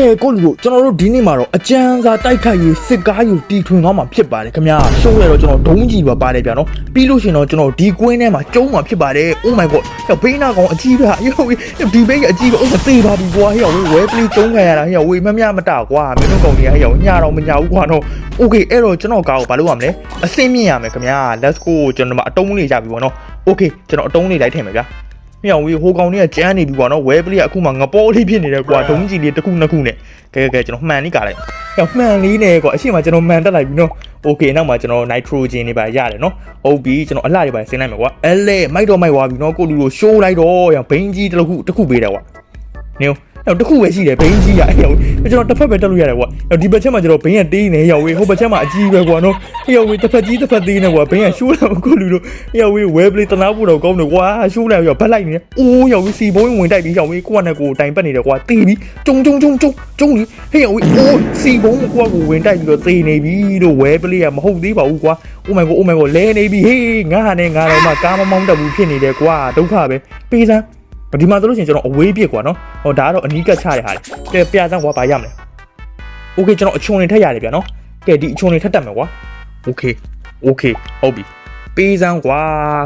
ကဲကိုလူတို့ကျွန်တော်တို့ဒီနေ့မှာတော့အကျန်းစာတိုက်ခိုက်ရေးစစ်ကားယူတီထွင်သွားမှာဖြစ်ပါတယ်ခင်ဗျာရှုံးရတော့ကျွန်တော်ဒုံးကြီးပါပါတယ်ဗျာနော်ပြီးလို့ရှရင်တော့ကျွန်တော်ဒီကွင်းထဲမှာကျုံးမှာဖြစ်ပါတယ် Oh my god ဟဲ့ဘေးနာကောင်အကြီးပဲဟဲ့ဒီဘေးကအကြီးပဲ Oh မသေးပါဘူးကွာဟဲ့ဝဲပလီကျုံးခံရတာဟဲ့ဝေမမြမတကွာမင်းတို့ကောင်တွေကဟဲ့ညတော့မညဘူးကွာနော် Okay အဲ့တော့ကျွန်တော်ကားကိုဘာလုပ်ရမလဲအစင်းမြင့်ရမယ်ခင်ဗျာ Let's go ကျွန်တော်တို့အတုံးလေးရပြီပေါ့နော် Okay ကျွန်တော်အတုံးလေးလိုက်ထည့်မယ်ဗျာ မြောင်ဝေးဟိုကောင်လေးကကြမ်းနေပြီကွာနော်ဝဲပလေးကအခုမှငပေါ်လေးဖြစ်နေတယ်ကွာဒုံးကြီးလေးတစ်ခုနှစ်ခုနဲ့ကဲကဲကျွန်တော်မှန်လေးကားလိုက်ဟောမှန်လေးနဲ့ကွာအရှိမကျွန်တော်မှန်တက်လိုက်ပြီနော်โอเคနောက်မှကျွန်တော် nitrogen တွေပါရတယ်နော်ဟုတ်ပြီကျွန်တော်အလှတွေပါဆင်းလိုက်မယ်ကွာအဲလေမိုက်တော့မိုက်သွားပြီနော်ကိုလူလိုရှိုးလိုက်တော့ရောဘိန်းကြီးတစ်ခုတစ်ခုပေးတယ်ကွာနေ အဲ့တခုပဲရှိတယ်ဘိန်းကြီးရအဲ့ရောကျွန်တော်တစ်ဖက်ပဲတက်လို့ရတယ်ကွာဒီဘက်ချက်မှာကျွန်တော်ဘိန်းကတေးနေရောဝေးဟိုဘက်ချက်မှာအကြီးပဲကွာနော်ရောဝေးတစ်ဖက်ကြီးတစ်ဖက်သေးနေကွာဘိန်းကရှိုးတော့ကိုလူလိုရောဝေးဝဲပလေးတနာဖို့တော့ကောင်းတယ်ကွာရှိုးလိုက်ရောဘက်လိုက်နေအိုးရောဝေးစီဘိုးဝင်တိုက်ပြီးရောဝေးကိုကနဲ့ကိုတိုင်ပတ်နေတယ်ကွာတေးပြီးကျုံကျုံကျုံကျုံကျုံလီဟေးရောဝေးအိုးစီဘုံကိုကကိုဝင်တိုက်ပြီးတော့တေးနေပြီလို့ဝဲပလေးကမဟုတ်သေးပါဘူးကွာ Oh my god Oh my god လဲနေပြီဟေးငါဟာနဲ့ငါတော့မှကားမမောင်းတတ်ဘူးဖြစ်နေတယ်ကွာဒုက္ခပဲပေးစမ်း ဒီမှာဆိုလို့ရှိရင်ကျွန်တော်အဝေးပြစ်ကွာနော်ဟောဒါကတော့အနီးကပ်ချရတဲ့ဟာလေကဲပြစမ်းကွာဘာရမလဲ Okay ကျွန်တော်အချုံနေထက်ရတယ်ဗျာနော်ကဲဒီအချုံနေထက်တက်မယ်ကွာ Okay Okay ဟုတ်ပြီပေးစမ်းကွာ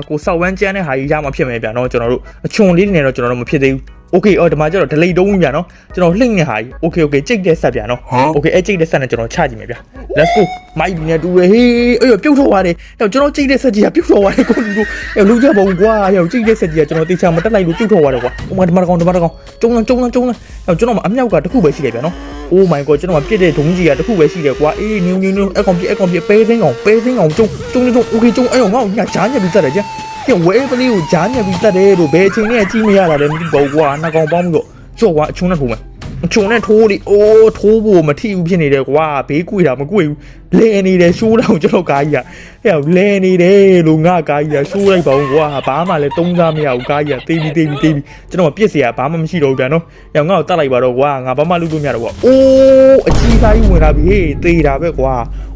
ကိုစောက်ဝမ်းကျန်းတဲ့ဟာကြီးရမှာဖြစ်မယ်ဗျာနော်ကျွန်တော်တို့အချုံလေးတွေနဲ့တော့ကျွန်တော်တို့မဖြစ်သေးဘူး Okay အော်ဒီမှာကျတော့ delay တုံးဗျာနော်ကျွန်တော်လှိမ့်နေဟာကြီး Okay Okay ကြိတ်တဲ့ဆက်ဗျာနော် Okay အဲ့ကြိတ်တဲ့ဆက်နဲ့ကျွန်တော်ချကြည့်မယ်ဗျာ Let's go မိုက်ဘီနဲ့တူရဟေးအဲ့ရပြုတ်ထွက်သွားတယ်အဲ့ကျွန်တော်ကြိတ်တဲ့ဆက်ကြီးကပြုတ်ထွက်သွားတယ်ကိုလူကိုအဲ့လူကြပါဦးကွာအဲ့ကြိတ်တဲ့ဆက်ကြီးကကျွန်တော်တေချာမတက်လိုက်လို့ပြုတ်ထွက်သွားတယ်ကွာဟိုမှာဒီမှာကောင်ဒီမှာကောင်ကျုံလန်းကျုံလန်းကျုံလန်းအဲ့ကျွန်တော်အမြောက်ကတစ်ခုပဲရှိတယ်ဗျာနော် Oh my god ကျွန်တော်ပြစ်တဲ့ဒုံးကြီးကတစ်ခုပဲရှိတယ်ကွာအေးနင်းနင်းနင်းအကောင်ပြအကောင်ပြပဲစင်းကောင်ပဲစင်းကောင်ကျုံကျုံကျုံ Okay ကျုံအဲ့ကောင်ငါ့ကိုညာချားညက်ပြီးတက်တယ်ကြာ ကျဝဲပလေးကိုဂျားညက်ပြီးတက်တယ်လို့ဘယ်အချိန်နဲ့ကြီးမရတာလဲမသိပါဘူးကွာနှကောင်ပေါင်းပြီးတော့ကျော့ကွာအချုံနဲ့ထိုးမယ်အ ချုံနဲ့ထိုးလိအိုးထိုးဖို့မထိဘူးဖြစ်နေတယ်ကွာဘေးကွေတာမကွေဘူးလဲနေတယ်ရှိုးတော့ကျွန်တော်ကားကြီးကဟဲ့လဲနေတယ်လို့ငါကားကြီးကရှိုးလိုက်ပါဦးကွာဘာမှလည်းတုံးစားမရဘူးကားကြီးကတေးပြီးတေးပြီးတေးပြီးကျွန်တော်ပြစ်เสียဘာမှမရှိတော့ဘူးဗျာနော်ဟဲ့ငါ့ကိုတတ်လိုက်ပါတော့ကွာငါဘာမှလုပ်လို့မရတော့ကွာအိုးအကြီးကားကြီးဝင်လာပြီဟေးတေးတာပဲကွာ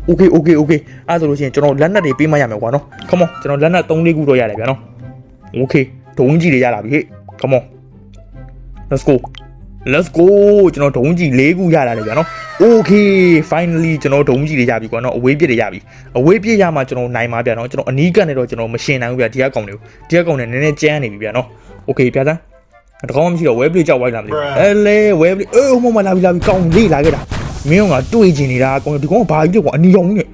Okay okay okay အဲ့ဒါဆိုလို့ရှိရင်ကျွန်တော်လက်နက်တွေပေးမရမယ်ကွာနော် Come on ကျွန်တော်လက်နက်3လေးခုတော့ရတယ်ဗျာနော် Okay ဒုံးကြီးတွေရလာပြီဟေ့ Come on Let's go Let's go ကျွန်တော်ဒုံးကြီး၄ခုရလာတယ်ဗျာနော် Okay finally ကျွန်တော်ဒုံးကြီးတွေရပြီကွာနော်အဝေးပြစ်တွေရပြီအဝေးပြစ်ရမှကျွန်တော်နိုင်မှာဗျာနော်ကျွန်တော်အနီးကပ်နေတော့ကျွန်တော်မရှင်နိုင်ဘူးဗျာဒီကကောင်တွေကိုဒီကကောင်တွေနည်းနည်းကြမ်းနေပြီဗျာနော် Okay ပြသားတကောင်းမှမရှိတော့ဝဲပလေးကြောက်ဝိုင်းလာမလို့အဲလေဝဲပလေးအေးဟိုမှာလာပြီလာပြီကောင်းလေးလာခဲ့တာမင်းကတွေ့ချင်နေတာကောင်းဒီကောင်ကဘာကြီးလဲကွာအနီရောင်ကြီးနဲ့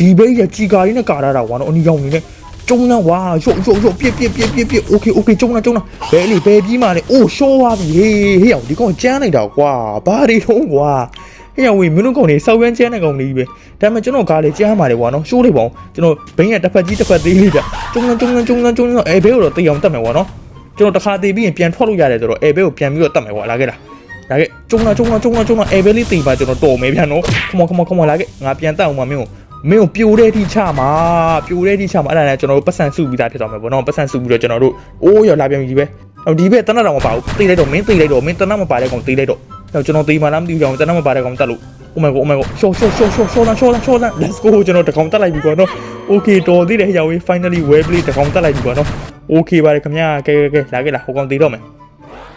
ဒီဘေးရကြီးကာလေးနဲ့ကာရတာကွာနော်အနီရောင်ကြီးနဲ့ ကျုံလာဝါရွတ်ရွတ်ရွတ်ပြစ်ပြစ်ပြစ်ပြစ်ပြစ် okay okay ကျုံလာကျုံလာဘယ်လေဘယ်ပြီးမှလဲအိုးရှော့သွားပြီဟေးဟေးအောင်ဒီကောင်ကြမ်းလိုက်တာကွာဘာတွေထုံးကွာဟေ့ဝင်မင်းတို့ကောင်နေဆောက်ရမ်းကျန်းတဲ့ကောင်လေးပဲဒါပေမဲ့ကျွန်တော်ကားလေးကျန်းပါလေကွာနော်ရှိုးလေးပေါ့ကျွန်တော်ဘိန်းရတစ်ဖက်ကြီးတစ်ဖက်သေးလေးပြကျုံကျုံကျုံကျုံကျုံအဲဘဲကိုတော့တေးအောင်တတ်မယ်ကွာနော်ကျွန်တော်တစ်ခါသေးပြီးရင်ပြန်ထွက်လို့ရတယ်ဆိုတော့အဲဘဲကိုပြန်ပြီးတော့တတ်မယ်ကွာလာခဲ့လားလာခဲ့ကျုံလာကျုံလာကျုံလာကျုံလာအဲဘဲလေးတေးပါကျွန်တော်တော်မယ်ဗျာနော်ခမောခမောခမောလာခဲ့ငါပြန်တတ်အောင်ပါမင်းကို မင်းကိုပြိုတဲ့အထိချမှာပြိုတဲ့အထိချမှာအဲ့ဒါနဲ့ကျွန်တော်တို့ပတ်စံစုပြီးသားဖြစ်သွားမယ်ဗောနော်ပတ်စံစုပြီးတော့ကျွန်တော်တို့အိုးရောလာပြန်ပြီပဲဟိုဒီဘက်တနတ်တော်မပါဘူးသိလိုက်တော့မင်းသိလိုက်တော့မင်းတနတ်မပါတဲ့ကောင်သိလိုက်တော့ဟိုကျွန်တော်သိမှလားမသိဘူးကြောင်တနတ်မပါတဲ့ကောင်တက်လို့ Oh my god oh my god ရှော့ရှော့ရှော့ရှော့ရှော့လာရှော့လာရှော့လာ let's go ကျွန်တော်တကောင်တက်လိုက်ပြီကွာနော် okay တော်သေးတယ်ဟိုင် finally well play တကောင်တက်လိုက်ပြီကွာနော် okay ပါတယ်ခင်ဗျာကဲကဲကဲလာခဲ့လားဟိုကောင်သေးတော့မယ်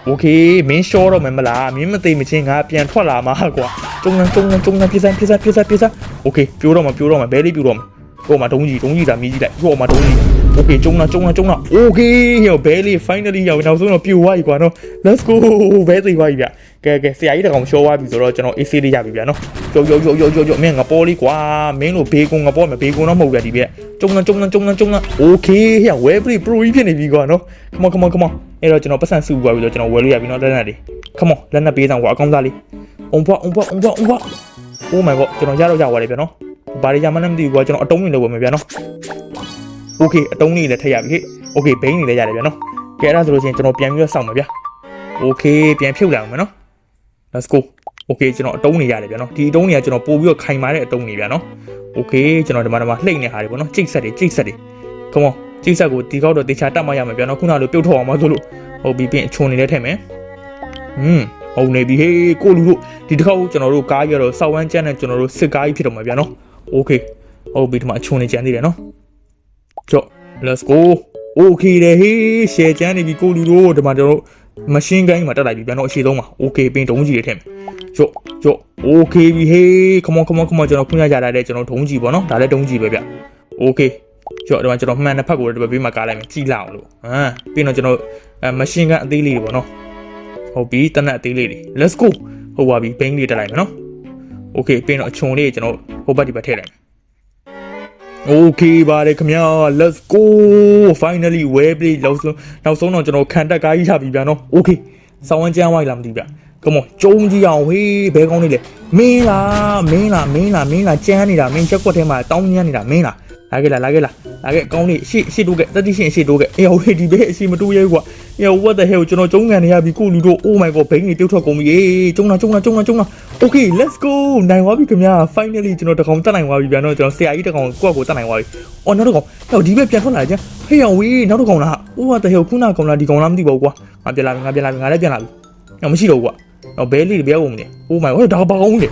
okay မင်းရှော့တော့မယ်မလားမင်းမသိမချင်းငါပြန်ထွက်လာမှာကွာကျုံလန်းကျုံလန်းကျုံလန်းပြစမ်းပြစမ်းပြစမ်းပြစမ်း okay ပြိုးတော့မှာပြိုးတော့မှာဘဲလေးပြိုးတော့မှာဟိုမှာဒုံးကြီးဒုံးကြီးလာမြည်ကြီးလိုက်ဟိုမှာဒုံးကြီး okay ကျုံလန်းကျုံလန်းကျုံလန်း okay ဟိုဘဲလေး finally ရောက်နောက်ဆုံးတော့ပြိုးသွားပြီကွာနော် let's go ဘဲသိသွားပြီဗျကဲကဲဆရာကြီးတကောင်ရှော့သွားပြီဆိုတော့ကျွန်တော် AC လေးရပြီဗျနော်ကြောကြောကြောကြောကြောမင်းငါပေါ်လေးကွာမင်းတို့ဘေကွန်ငါပေါ်မယ်ဘေကွန်တော့မဟုတ်ဗျဒီဘက်ကျုံလန်းကျုံလန်းကျုံလန်းကျုံလန်း okay ဟဲ့ဝဲပရီ pro ကြီးဖြစ်နေပြီကွာနော် come on come on come on အဲ့တော့ကျွန်တော်ပတ်စံစုသွားပြီဆိုတော့ကျွန်တော်ဝယ်လို့ရပြီနော်လက်နက်တွေ come on လက်နက်ပေးဆောင်ကွာအကောင်းစားလေး on point on point on point on point oh my god ကျွန်တော်ရတော့ရသွားတယ်ဗျနော်ဘာတွေရမှန်းလည်းမသိဘူးကွာကျွန်တော်အတုံးနေလို့ဝယ်မယ်ဗျနော် okay အတုံးနေလည်းထည့်ရပြီဟဲ့ okay ဘိန်းနေလည်းရတယ်ဗျနော်ကဲအဲ့ဒါဆိုလို့ရှိရင်ကျွန်တော်ပြန်ပြီးတော့စောင့်မယ်ဗျ okay ပြန်ဖြုတ်လိုက်အောင်မယ်နော် let's go okay ကျွန်တော်အတုံးနေရတယ်ဗျနော်ဒီအတုံးတွေကကျွန်တော်ပို့ပြီးတော့ခိုင်မာတဲ့အတုံးတွေဗျနော် okay ကျွန်တော်ဒီမှာဒီမှာလှိမ့်နေဟာတွေပေါ့နော်ကြိတ်ဆက်တွေကြိတ်ဆက်တွေ come on ကြိတ်ဆက်ကိုဒီကောက်တော့တေချာတတ်မှရမယ်ဗျနော်ခုနလိုပြုတ်ထောက်အောင်မဆိုလို့ဟုတ်ပြီပြင်အချုံနေလဲထည့်မယ်อืม ဟုတ်နေပြီဟေးကိုလူတို့ဒီတစ်ခေါက်ကျွန်တော်တို့ကားရတော့စောက်ဝမ်းကျန်းနဲ့ကျွန်တော်တို့စစ်ကားကြီးဖြစ်တော့မှာဗျနော် okay ဟုတ်ပြီဒီမှာအချုံနေကျန်သေးတယ်နော်ကြော့ let's go okay တယ်ဟေးရှယ်ကျန်းနေပြီကိုလူတို့ဒီမှာကျွန်တော်တို့ machine gun မှာတက်လိုက်ပြီဗျာနော်အရှိဆုံးမှာ okay ပင်တုံးကြီးတွေထည့်မယ် ကြော့ကြော့โอเคပြီဟေး come on come on come on ကျွန်တော်ခွင့်ရကြတာတဲ့ကျွန်တော်ဒုံးကြီးပေါ့နော်ဒါလည်းဒုံးကြီးပဲဗျโอเคကြော့ဒီမှာကျွန်တော်မှန်တဲ့ဖက်ကိုလည်းဒီဘက်ဘေးမှာကားလိုက်မယ်ကြည့်လောက်လို့ဟမ်ပြီးတော့ကျွန်တော်အဲမရှင်းကန်အသေးလေးတွေပေါ့နော် ဟုတ်ပြီတနက်သေးလေးတွေ let's go ဟိုပါပြီဘိန်းလေးတက်လိုက်မယ်နော် okay ပြီးတော့အချုံလေးကျွန်တော်ဟိုဘက်ဒီဘက်ထည့်လိုက် okay ပါတယ်ခင်ဗျာ let's go finally web play လောက်ဆုံးနောက်ဆုံးတော့ကျွန်တော်ခံတက်ကားကြီးရပြီဗျာနော် okay ဆောင်းဝန်းကျန်းဝိုင်းလာမသိဗျာ come on ကြုံကြည့်အောင်ဟေးဘဲကောင်းလေးလေမင်းလားမင်းလားမင်းလားမင်းလားကြမ်းနေတာမင်းချက်ကွက်ထဲမှာတောင်းညံ့နေတာမင်းလား လာခဲ့လားလာခဲ့လားလာခဲ့ကောင်းလေးရှေ့ရှေ့တိုးခဲ့တတိရှင်ရှေ့တိုးခဲ့အေးဟိုဒီဘဲအရှိမတိုးရဲကွာအေး what the hell ကျွန်တော်ကျုံးကန်နေရပြီကိုလူတို့ oh my god ဘိန်းကြီးပြုတ်ထွက်ကုန်ပြီအေးကျုံးလာကျုံးလာကျုံးလာကျုံးလာ okay let's go နိုင်သွားပြီခင်ဗျာ finally ကျွန်တော်တကောင်တက်နိုင်သွားပြီဗျာနော်ကျွန်တော်ဆရာကြီးတကောင်ကိုယ့်ကိုတက်နိုင်သွားပြီအော်နောက်တစ်ကောင်ဟဲ့ဒီဘက်ပြန်ထွက်လာကြဟေးအောင်ဝေးနောက်တစ်ကောင်လား oh what the hell ခုနကောင်လားဒီကောင်လားမသိပါဘူးကွာငါပြန်လာပြီငါပြန်လာပြီငါလည်းပြန်လာပြီတော့မရှိတော့ဘူးကွာတော့ဘဲလေးတွေဘဲကုန်နေ oh my god ဒါဘာကောင်းလဲ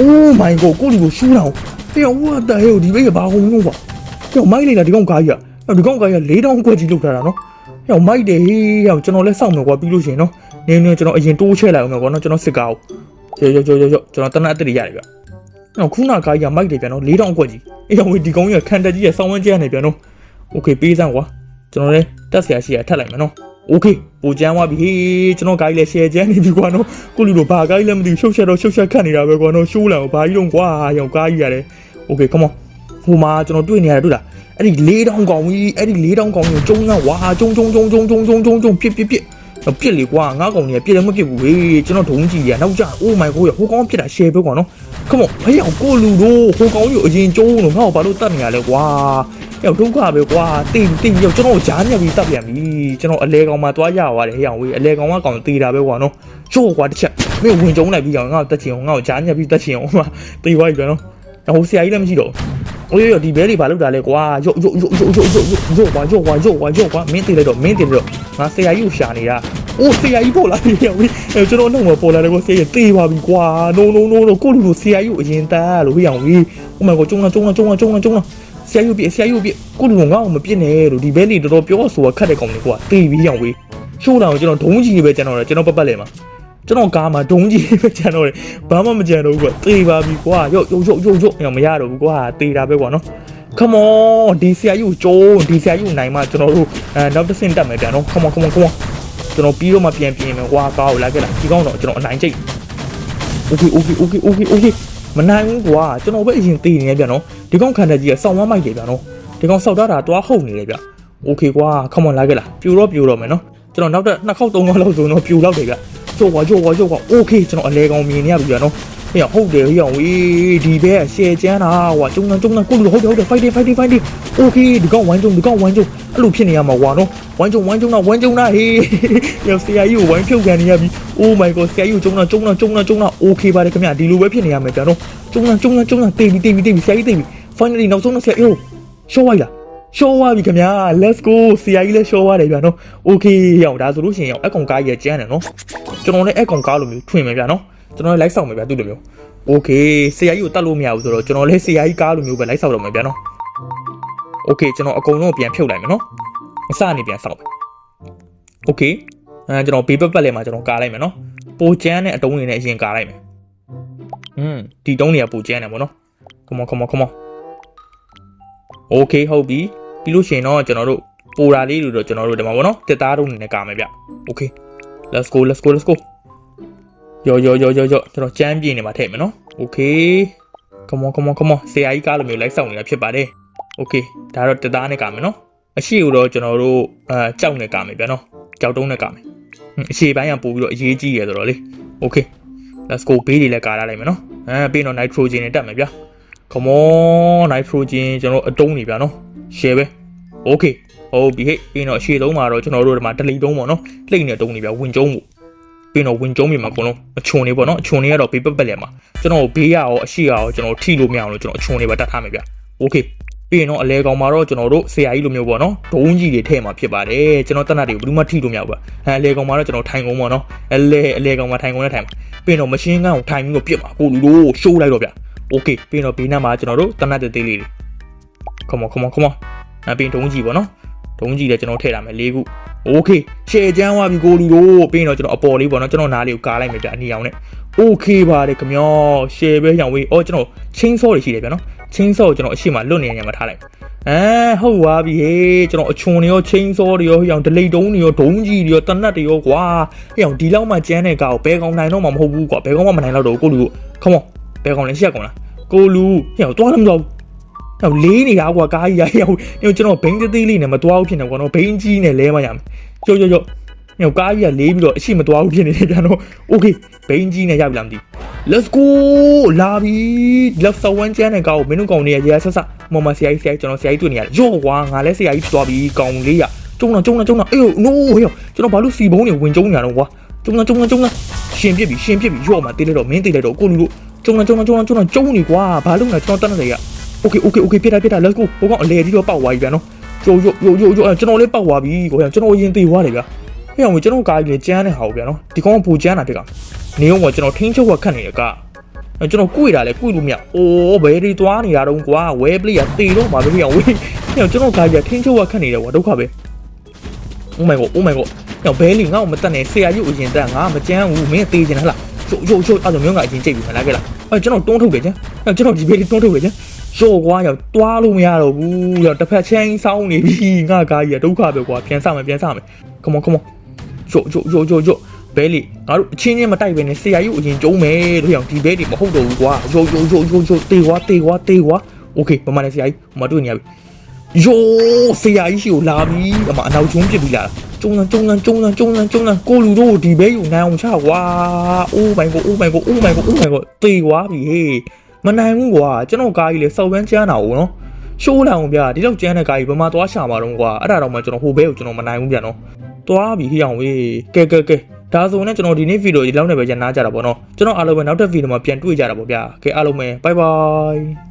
oh my god ကိုလူကိုရှူးလာအောင်ဟေး what the hell ဒီဘက်ကဘာကုန်လို့ကွာ ဟဲ့မိုက်နေတာဒီကောင်ကားကြီးอ่ะဒီကောင်ကားကြီး၄တောင်းခွက်ကြီးလောက်ထားတာနော်ဟဲ့မိုက်တယ်ဟေးဟဲ့ကျွန်တော်လည်းစောင့်မယ်ကွာပြီးလို့ရှိရင်နော်နေနေကျွန်တော်အရင်တိုးချဲ့လိုက်အောင်မယ်ကွာနော်ကျွန်တော်စစ်ကားကိုရောရောရောရောကျွန်တော်တနက်အတ္တတွေရတယ်ဗျနော်ခုနကားကြီးမိုက်တယ်ဗျနော်၄တောင်းခွက်ကြီးအေးရောဒီကောင်ကြီးခံတက်ကြီးရဲ့စောင်းဝန်းကျဲနေဗျနော်โอเคပေးစမ်းကွာကျွန်တော်လည်းတက်ဆရာရှိရထပ်လိုက်မယ်နော်โอเคပူကြမ်းသွားပြီဟေးကျွန်တော်ကားကြီးလည်း share ကျန်းနေပြီကွာနော်ကိုလူတို့ဘာကားကြီးလည်းမသိဘူးရှုပ်ချက်တော့ရှုပ်ချက်ခတ်နေတာပဲကွာနော်ရှိုးလာအောင်ဘာကြီးတော့ကွာရောကားကြီးရတယ်โอเค come on ဟိုမှာကျွန်တော်တွေ့နေရတယ်တွေ့လားအဲ့ဒီ၄တောင်းကောင်ကြီးအဲ့ဒီ၄တောင်းကောင်ကြီးကိုကျုံးရဝါကျုံကျုံကျုံကျုံကျုံကျုံကျုံကျုံပြစ်ပြစ်ပြစ်ပြစ်လေကွာငါကောင်ကြီးကပြစ်လည်းမပြစ်ဘူးဟေးကျွန်တော်ဒုံးကြီးရနောက်ကျ oh my god ဟိုကောင်ပြစ်တာ share ပဲကွာနော် come on ဟေးအောင်ကိုလူတို့ဟိုကောင်ကြီးကိုအရင်ကျုံးလို့ငါ့ကိုဘာလို့တတ်နေရလဲကွာရောက်ဒုက္ခပဲကွာတင်တင်ရောက်ကျွန်တော်ဂျားညက်ပြီးတတ်ပြန်ပြီကျွန်တော်အလဲကောင်မှသွားရသွားတယ်ဟေးအောင်ဝေးအလဲကောင်ကကောင်တေးတာပဲကွာနော်ချို့ကွာတစ်ချက်မင်းဝင်ကျုံးလိုက်ပြီးအောင်ငါ့ကိုတက်ချင်အောင်ငါ့ကိုဂျားညက်ပြီးတက်ချင်အောင်ဟိုတေးသွားပြီကွာနော် ဟိုဆရာကြီးလည်းမရှိတော့ဘူးအိုးရောဒီဘဲတွေဘာလုပ်တာလဲကွာရုတ်ရုတ်ရုတ်ရုတ်ရုတ်ရုတ်ရုတ်ကွာရုတ်ကွာရုတ်ကွာရုတ်ကွာမင်းတည်လိုက်တော့မင်းတည်လိုက်တော့ငါဆရာကြီးကိုရှာနေတာအိုးဆရာကြီးပေါ်လာတယ်ရောအဲကျွန်တော်နှုတ်မပေါ်လာတယ်ကိုဆရာကြီးတေးပါပြီကွာ no no no no ကိုလူလူဆရာကြီးကိုအရင်တန်းလို့ဟိအောင်ကြီးဟိုမှာကိုကျုံလာကျုံလာကျုံလာကျုံလာကျုံလာဆရာကြီးပြဆရာကြီးပြကိုလူငေါ့အောင်မပြစ်နဲ့လို့ဒီဘဲလေးတော်တော်ပြောဆိုတာခက်တဲ့ကောင်လေးကွာတေးပြီးအောင်ကြီးရှိုးတာကိုကျွန်တော်ဒုံးကြီးပဲကျွန်တော်ကျွန်တော်ပတ်ပတ်လဲမှာ ကျွန်တော်ကားမှာဒုံးကြီးပဲကျန်တော့တယ်ဘာမှမကြံတော့ဘူးကွာတေးပါပြီကွာရုပ်ရုပ်ရုပ်ရုပ်ရုပ်မရတော့ဘူးကွာတေးတာပဲကွာနော် come on ဒီဆရာကြီးကိုကျိုးဒီဆရာကြီးကိုနိုင်မှကျွန်တော်တို့အဲနောက်တစ်ဆင့်တက်မယ်ပြန်တော့ come on come on come on ကျွန်တော်ပြီးတော့မှပြန်ပြင်မယ်ကွာကားကိုလာခဲ့လားဒီကောင်းတော့ကျွန်တော်အနိုင်ချိတ် okay okay okay okay okay မနိုင်ဘူးကွာကျွန်တော်ပဲအရင်တည်နေရပြန်နော်ဒီကောင်ခံတဲ့ကြီးကစောင်းဝမ်းမိုက်တယ်ပြန်နော်ဒီကောင်စောက်တာတာတွားဟုတ်နေတယ်ဗျ okay ကွာ come on လာခဲ့လားပြူတော့ပြူတော့မယ်နော်ကျွန်တော်နောက်တစ်နှစ်ခေါက်သုံးခေါက်လောက်ဆိုတော့ပြူလောက်တယ်ဗျ ကြောက်ကွာကြောက်ကွာကြောက်ကွာ okay ကျွန်တော်အလဲကောင်မြင်နေရပြီဗျနော်ဟေ့ဟုတ်တယ်ဟေ့အောင်ဝေးဒီဘဲရှယ်ကျန်းတာဟွာကျုံတန်းကျုံတန်းကိုလူဟုတ်တယ်ဟုတ်တယ် fighting fighting fighting okay ဒီကောင်ဝိုင်းကျုံဒီကောင်ဝိုင်းကျုံအဲ့လိုဖြစ်နေရမှာကွာနော်ဝိုင်းကျုံဝိုင်းကျုံတာဝိုင်းကျုံတာဟေးရောဆရာကြီးကိုဝိုင်းဖြုတ်ခံနေရပြီ oh my god ဆရာကြီးကိုကျုံတာကျုံတာကျုံတာကျုံတာ okay ပါတယ်ခင်ဗျဒီလိုပဲဖြစ်နေရမယ်ဗျာနော်ကျုံတာကျုံတာကျုံတာတေးပြီတေးပြီတေးပြီဆရာကြီးတေးပြီ finally နောက်ဆုံးတော့ဆရာအေးရှော့ဝိုင်းလား ရှော့သွားပြီခင်ဗျာ let's go ဆရာကြီးလည်းရှော့သွားတယ်ဗျာနော် okay ရောက်ဒါဆိုလို့ရှိရင်ရောက်အကောင်ကားကြီးကကျန်းတယ်နော်ကျွန်တော်လည်းအကောင်ကားလိုမျိုးထွင်မယ်ဗျာနော်ကျွန်တော်လည်းလိုက်ဆောင်မယ်ဗျာသူ့လိုမျိုး okay ဆရာကြီးကိုတတ်လို့မရဘူးဆိုတော့ကျွန်တော်လည်းဆရာကြီးကားလိုမျိုးပဲလိုက်ဆောင်တော့မယ်ဗျာနော် okay ကျွန်တော်အကုန်လုံးပြန်ဖြုတ်လိုက်မယ်နော်အစအနေပြန်ဆောင်မယ် okay အဲကျွန်တော်ဘေးပတ်ပတ်လဲမှာကျွန်တော်ကားလိုက်မယ်နော်ပိုကျန်းတဲ့အတုံးတွေနဲ့အရင်ကားလိုက်မယ်อืมဒီတုံးတွေကပိုကျန်းတယ်ဗောနော် come on come on come on okay ဟုတ်ပြီ ပြီးလို့ရှိရင်တော့ကျွန်တော်တို့ပိုရာလေးတွေတော့ကျွန်တော်တို့ဒီမှာပေါ့နော်တက်သားတို့အနေနဲ့ကာမယ်ဗျ Okay let's go let's go let's go ယောယောယောယောယောကျွန်တော်ကြမ်းပြင်းနေမှာထည့်မယ်နော် Okay come on come on come on ဆရာကြီးကားလိုမျိုးလိုက်ဆောင်နေတာဖြစ်ပါတယ် Okay ဒါတော့တက်သားနဲ့ကာမယ်နော်အရှိကိုတော့ကျွန်တော်တို့အာကြောက်နဲ့ကာမယ်ဗျနော်ကြောက်တုံးနဲ့ကာမယ်အရှိပိုင်းကပို့ပြီးတော့အရေးကြီးရဆိုတော့လေ Okay let's go ဘေးတွေလည်းကာထားလိုက်မယ်နော်အဲပြီးတော့ nitrogen နဲ့တက်မယ်ဗျ come on nitrogen ကျွန်တော်အတုံးနေဗျနော် share ပဲ okay ဟုတ်ပြီဟဲ့ပြီးတော့အရှိသုံးမှာတော့ကျွန်တော်တို့ဒီမှာတလီတုံးပေါ့နော်လှိမ့်နေတုံးနေဗျာဝင်ကျုံးဖို့ပြီးတော့ဝင်ကျုံးမြေမှာအကုန်လုံးအချွန်လေးပေါ့နော်အချွန်လေးကတော့ဘေးပတ်ပတ်လဲမှာကျွန်တော်ဘေးရရောအရှိရရောကျွန်တော်ထိလို့မရအောင်လို့ကျွန်တော်အချွန်လေးပဲတတ်ထားမယ်ဗျ။ Okay ပြီးရင်တော့အလဲကောင်မှာတော့ကျွန်တော်တို့ဆရာကြီးလိုမျိုးပေါ့နော်ဒုံးကြီးတွေထည့်မှာဖြစ်ပါတယ်ကျွန်တော်တက်နတ်တွေကိုဘယ်သူမှထိလို့မရဘူးဗျ။အဲအလဲကောင်မှာတော့ကျွန်တော်ထိုင်ကုန်ပေါ့နော်အလဲအလဲကောင်မှာထိုင်ကုန်နဲ့ထိုင်မှာပြီးရင်တော့မရှင်းကန်ကိုထိုင်ပြီးတော့ပြစ်မှာကိုလူတို့ရှိုးလိုက်တော့ဗျ။ Okay ပြီးရင်တော့ဘေးနားမှာကျွန်တော်တို့တက်နတ်တွေသေးလေးတွေ come on come on come on နောက်ပြီးဒုံးကြီးပေါ့နော်ဒုံးကြီးလည်းကျွန်တော်ထည့်ထားမယ်၄ခု okay ရှယ်ချမ်းဝါပြီကိုလူတို့ပြီးရင်တော့ကျွန်တော်အပေါ်လေးပေါ့နော်ကျွန်တော်နားလေးကိုကားလိုက်မယ်ပြအနီအောင်နဲ့ okay ပါတယ်ခမျောရှယ်ပဲရောင်ဝေးအော်ကျွန်တော် chain saw တွေရှိတယ်ဗျာနော် chain saw ကိုကျွန်တော်အရှိမလွတ်နေနေမှာထားလိုက်အဲဟုတ်ပါပြီဟေးကျွန်တော်အချွန်တွေရော chain saw တွေရောဟိအောင် delay တုံးတွေရောဒုံးကြီးတွေရောတနတ်တွေရောကွာဟိအောင်ဒီလောက်မှကျန်းတဲ့ကားကိုဘယ်ကောင်နိုင်တော့မှမဟုတ်ဘူးကွာဘယ်ကောင်မှမနိုင်တော့တော့ကိုလူကို come on ဘယ်ကောင်လဲရှက်ကောင်လားကိုလူဟိအောင်သွားလည်းမသွားဘူး ဟိအောင်လေးနေတာကွာကားကြီးရဟိအောင်ဟိအောင်ကျွန်တော်ဘိန်းသေးသေးလေးနဲ့မသွားဘူးဖြစ်နေကွာနော်ဘိန်းကြီးနဲ့လဲမှရမယ်ကြောက်ကြောက်ကြောက်ဟိအောင်ကားကြီးကလေးပြီးတော့အရှိမသွားဘူးဖြစ်နေတယ်ဗျာနော် okay ဘိန်းကြီးနဲ့ရောက်လာမသိ let's go လာပြီ love စဝမ်းကျန်းတဲ့ကောင်ကိုမင်းတို့ကောင်တွေကရေဆက်ဆက်မမဆရာကြီးဆရာကြီးကျွန်တော်ဆရာကြီးတွေ့နေရတယ်ရော့ကွာငါလည်းဆရာကြီးသွားပြီကောင်လေးရကျုံလာကျုံလာကျုံလာအေး no ဟေးကျွန်တော်ဘာလို့စီဘုံတွေဝင်ကျုံနေရတော့ကွာကျုံလာကျုံလာကျုံလာရှင်ပြစ်ပြီရှင်ပြစ်ပြီရော့မှာတေးလိုက်တော့မင်းတေးလိုက်တော့ကိုလူတို့ကျုံလာကျုံလာကျုံလာကျုံလာကျုံနေကွာဘာလို့လဲကျွန်တော်တတ်နေရ okay okay okay ပြစ်တာပြစ်တာ let's go ဟိုကောင်အလေကြီးတော့ပောက်သွားပြီဗျာနော်ယိုယိုယိုယိုယိုကျွန်တော်လည်းပောက်သွားပြီကိုရကျွန်တော်ရင်သေးသွားတယ်ဗျာဟဲ့အောင်ကျွန်တော်ကားကြီးလေကျန်းတဲ့ဟာကိုဗျာနော်ဒီကောင်ကပူကျန်းတာတဲ့ကောင်နေအောင်ကကျွန်တော်ထင်းချုပ်ကခတ်နေတယ်ကအဲကျွန်တော်ကုရတာလဲကုလို့မရအိုးဘယ်ဒီသွားနေတာတော့ကွာဝဲပလေးကတေတော့မှာပဲဖြစ်အောင်ဝေးညကျွန်တော်ခါကြီးထင်းချုပ်ကခတ်နေတယ်ကွာဒုက္ခပဲ Oh my god Oh my god ညဘဲလီငါ့ကိုမတက်နဲ့ဆရာကြီးကိုအရင်တက်ငါမကြမ်းဘူးမင်းတေးကျင်ဟလားချို့ချို့ချို့အဲ့ဒါမျိုးကအရင်ကြိတ်ပြီမလားကဲလားအဲကျွန်တော်တွန်းထုတ်တယ်ကျန်အဲကျွန်တော်ဒီဘဲလီတွန်းထုတ်တယ်ကျန် ရော့ကွာရောက်တွားလို့မရတော့ဘူးရောက်တစ်ဖက်ချင်းစောင်းနေပြီငါကားကြီးကဒုက္ခပဲကွာပြန်စမယ်ပြန်စမယ် come on come on ချို့ချို့ချို့ချို့ချို့ဘဲလီငါတို့အချင်းချင်းမတိုက်ပဲနဲ့ဆရာကြီးကိုအရင်ကျုံးမယ်တို့အောင်ဒီဘဲလီမဟုတ်တော့ဘူးကွာယိုယိုယိုယိုယိုတေကွာတေကွာတေကွာโอเคမမနဲ့ဆရာကြီးဟိုမှာတွေ့နေရပြီယိုဆရာကြီးရှိကိုလာပြီအမအနောက်ကျုံးပြစ်ပြီလားကျုံလန်ကျုံလန်ကျုံလန်ကျုံလန်ကျုံလန်ကိုလူတို့ဒီဘဲယူနိုင်အောင်ချကွာအိုးမိုင်ကိုအိုးမိုင်ကိုအိုးမိုင်ကိုအိုးမိုင်ကိုတေကွာပြီဟေး မနိုင်ဘူးကွာကျွန်တော်ကားကြီးလေစောက်ပန်းကျန်းတာကိုနော်ရှိုးလာအောင်ဗျာဒီလောက်ကျန်းတဲ့ကားကြီးဘယ်မှာသွားရှာမှာတော့ကွာအဲ့ဒါတော့မှကျွန်တော်ဟိုဘဲကိုကျွန်တော်မနိုင်ဘူးဗျာနော်သွားပြီဟိအောင်ဝေးကဲကဲကဲဒါဆိုရင်ကျွန်တော်ဒီနေ့ဗီဒီယိုဒီလောက်နဲ့ပဲညနာကြတာပေါ့နော်ကျွန်တော်အားလုံးပဲနောက်ထပ်ဗီဒီယိုမှာပြန်တွေ့ကြတာပေါ့ဗျာကဲအားလုံးပဲ bye bye